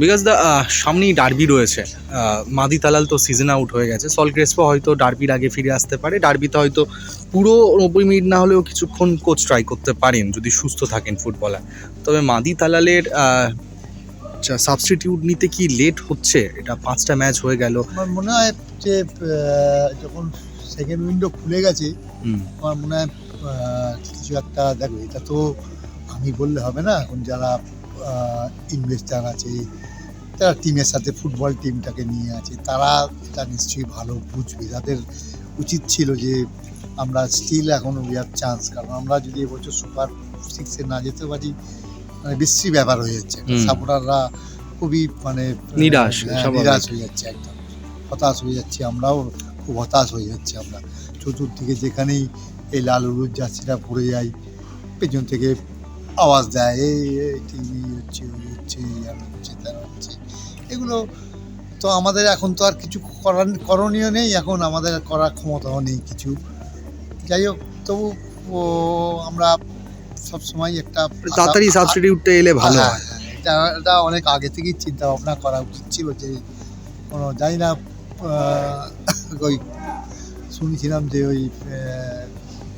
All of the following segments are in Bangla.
বিকজ দ্য সামনেই ডার্বি রয়েছে। মাদি তালাল তো সিজন আউট হয়ে গেছে। সল ক্রেসপো হয়তো ডার্বির আগে ফিরে আসতে পারে। ডার্বিতে হয়তো পুরো নব্বই মিনিট না হলেও কিছুক্ষণ কোচ ট্রাই করতে পারেন যদি সুস্থ থাকেন ফুটবলার তবে মাদি তালালের সাবস্টিটিউট নিতে কি লেট হচ্ছে এটা পাঁচটা ম্যাচ হয়ে গেল। আমার মনে হয় যে যখন সেকেন্ড উইন্ডো খুলে গেছে আমার মনে হয় কিছু একটা দেখো এটা তো আমি বললে হবে না এখন যারা ইনভেস্টার আছে তারা টিমের সাথে ফুটবল টিমটাকে নিয়ে আছে তারা এটা নিশ্চয়ই ভালো বুঝবে। তাদের উচিত ছিল যে আমরা স্টিল এখন উই হ্যাভ চান্স কারণ আমরা যদি এবছর সুপার সিক্সে না যেতে পারি মানে বিশ্রী ব্যাপার হয়ে যাচ্ছে। সাপোর্টাররা খুবই মানে নিরাশ, হ্যাঁ, নিরাশ হয়ে যাচ্ছে একদম। হতাশ হয়ে যাচ্ছি আমরাও খুব হতাশ হয়ে যাচ্ছি আমরা। চতুর্দিকে যেখানেই এই লাল হলুদ জার্সিটা পড়ে যায় পেছন থেকে আওয়াজ দেয় এই টিভি হচ্ছে ওই হচ্ছে আর হচ্ছে তার হচ্ছে। এগুলো তো আমাদের এখন তো আর কিছু করার করণীয় নেই এখন আমাদের করার ক্ষমতাও নেই কিছু। যাই হোক তবু ও আমরা সবসময় একটা আশা- তাড়াতাড়ি সাবস্টিটিউটটা এলে ভালো হ্যাঁ, হয়। হ্যাঁ, এটা অনেক আগে থেকেই চিন্তা ভাবনা করা উচিত ছিল যে কোনো জানি না ওই শুনেছিলাম যে ওই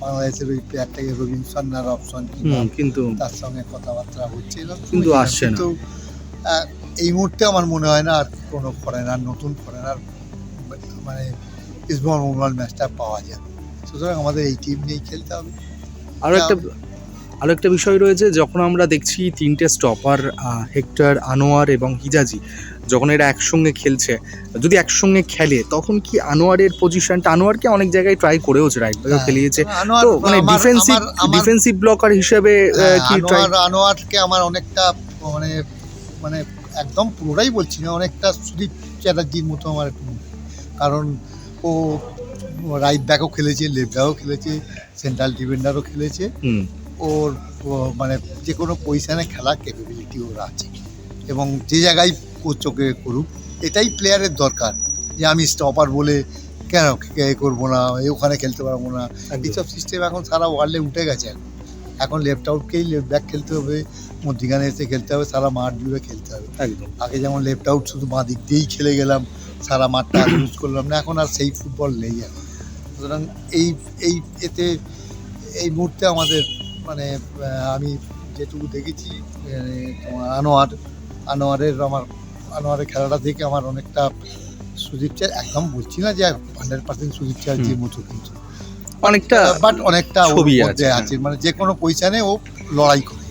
বাংলাদেশের ওই প্লেয়ারটাকে রবীন সান্নার অপশন হুম, কিন্তু তার সঙ্গে কথাবার্তা হচ্ছে কিন্তু আসছে না। এই মুহূর্তে আমার মনে হয় না আর কোনো ফরেনার নতুন ফরেনার মানে ইসবন মোহাম্মদ ম্যাচটা পাওয়া যাবে সুতরাং আমাদের এই টিম নিয়েই খেলতে হবে আরও একটা আরও একটা বিষয় রয়েছে যখন আমরা দেখছি তিনটে স্টপার হেক্টর আনোয়ার এবং হিজাজি যখন এরা একসঙ্গে খেলছে যদি একসঙ্গে খেলে তখন কি আনোয়ারের পজিশনটা আনোয়ারকে অনেক জায়গায় ট্রাই করেওছে রাইট ব্যাকও খেলিয়েছে। তো মানে ডিফেন্সিভ ডিফেন্সিভ ব্লকার হিসেবে হ্যাঁ, কি ট্রাই আনোয়ারকে আমার অনেকটা মানে মানে একদম পুরোটাই বলছি না অনেকটা সুদীপ চ্যাটার্জির মতো আমার একটু কারণ ও রাইট ব্যাকও খেলেছে লেফট ব্যাকও খেলেছে সেন্ট্রাল ডিফেন্ডারও খেলেছে। হুম। ওর মানে যে কোনো পজিশানে খেলার ক্যাপাবিলিটি ওর আছে। এবং যে জায়গায় ও চোখে করুক এটাই প্লেয়ারের দরকার। যে আমি স্টপার বলে কেন এ করব না এ ওখানে খেলতে পারব না। এইসব সিস্টেম এখন সারা ওয়ার্ল্ডে উঠে গেছে এখন। এখন লেফট আউটকেই লেফট ব্যাক খেলতে হবে মধ্যিখানে এসে খেলতে হবে সারা মাঠ জুড়ে খেলতে হবে। একদম। আগে যেমন লেফট আউট শুধু বাঁ দিক দিয়েই খেলে গেলাম সারা মাঠটা ইউজ করলাম না এখন আর সেই ফুটবল নেই এখন। সুতরাং এই এই এতে এই মুহূর্তে আমাদের মানে আমি যেটুকু দেখেছি তোমার আনোয়ার আনোয়ারের আমার আনোয়ারের খেলাটা দেখে আমার অনেকটা সুদীপ চার একদম বলছি না যে হান্ড্রেড পার্সেন্ট সুদীপ চার যে মতো কিন্তু অনেকটা বাট অনেকটা ছবি আছে, হ্যাঁ। মানে যে কোনো পজিশনে ও লড়াই করে.